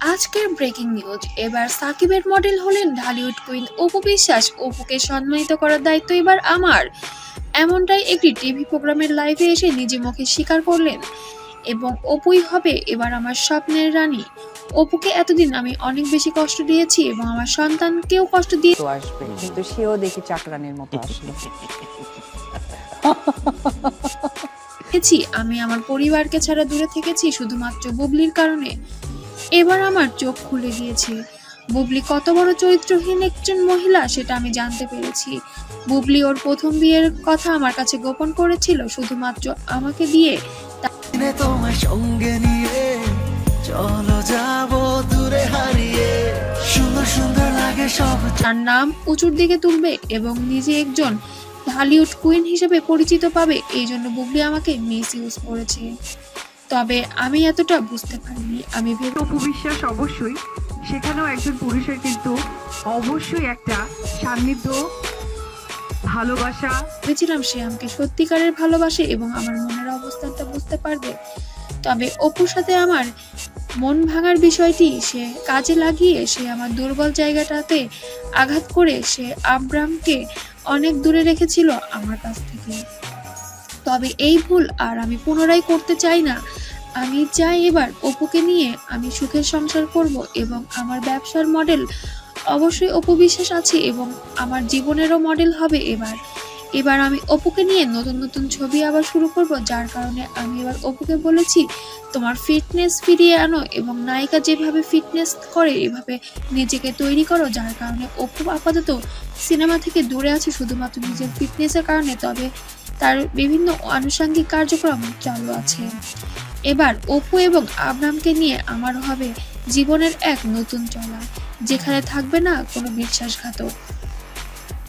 আজকের breaking news এবার সাকিবের মডেল হলেন ঢালিউড কুইন অপু বিশ্বাস। অপুকে সম্মানিত করার দায়িত্ব এবার আমার। এমনটাই একটি টিভি প্রোগ্রামের লাইভে এসে নিজে মুখে স্বীকার করলেন। এবং অপুই হবে এবার আমার স্বপ্নের রানী। অপুকে এতদিন আমি অনেক বেশি কষ্ট দিয়েছি এবং আমার সন্তানকেও কষ্ট দিয়ে তো আসবে। কিন্তু সেও দেখি চাকরানির মতো আসলো আমি আমার পরিবারকে ছাড়া দূরে থেকেছি শুধুমাত্র বুবলির কারণে। এবার আমার চোখ খুলে গিয়েছে বুবলি কত বড় চরিত্রহীন একজন মহিলা সেটা আমি জানতে পেরেছি। বুবলি ওর প্রথম বিয়ের কথা আমার কাছে গোপন করেছিল শুধুমাত্র আমাকে দিয়ে। তোমার সঙ্গে নিয়ে চলো যাব দূরে হারিয়ে। সুন্দর সুন্দর লাগে সব তার নাম উঁচুর দিকে তুলবে এবং নিজে একজন হলিউড কুইন হিসেবে পরিচিত পাবে এই জন্য বুবলি আমাকে মিস ইউজ করেছে। তবে আমি এতটা বুঝতে পারিনি আমি ভেবে অপু অবশ্যই। সেখানেও একজন পুরুষের কিন্তু অবশ্যই একটা সান্নিধ্য ভালোবাসা। ভেবেছিলাম সে আমাকে সত্যিকারের ভালোবাসে এবং আমার মনের অবস্থানটা বুঝতে পারবে। তবে অপুর সাথে আমার মন ভাঙার বিষয়টি সে কাজে লাগিয়ে সে আমার দুর্বল জায়গাটাতে আঘাত করে সে আব্রামকে অনেক দূরে রেখেছিল আমার কাছ থেকে। তবে এই ভুল আর আমি পুনরায় করতে চাই না। আমি চাই এবার অপুকে নিয়ে আমি সুখের সংসার করব এবং আমার ব্যবসার মডেল অবশ্যই অপু বিশ্বাস আছে এবং আমার জীবনেরও মডেল হবে এবার। এবার আমি অপুকে নিয়ে নতুন নতুন ছবি আবার শুরু করব, যার কারণে আমি এবার অপুকে বলেছি, তোমার ফিটনেস ফিরিয়ে আনো এবং নায়িকা যেভাবে ফিটনেস করে, এভাবে নিজেকে তৈরি করো, যার কারণে অপু আপাতত সিনেমা থেকে দূরে আছে, শুধুমাত্র নিজের ফিটনেসের কারণে। তবে তার বিভিন্ন আনুষঙ্গিক কার্যক্রম চালু আছে। এবার অপু এবং আবরামকে নিয়ে আমার হবে জীবনের এক নতুন চলা, যেখানে থাকবে না কোনো বিশ্বাসঘাতক।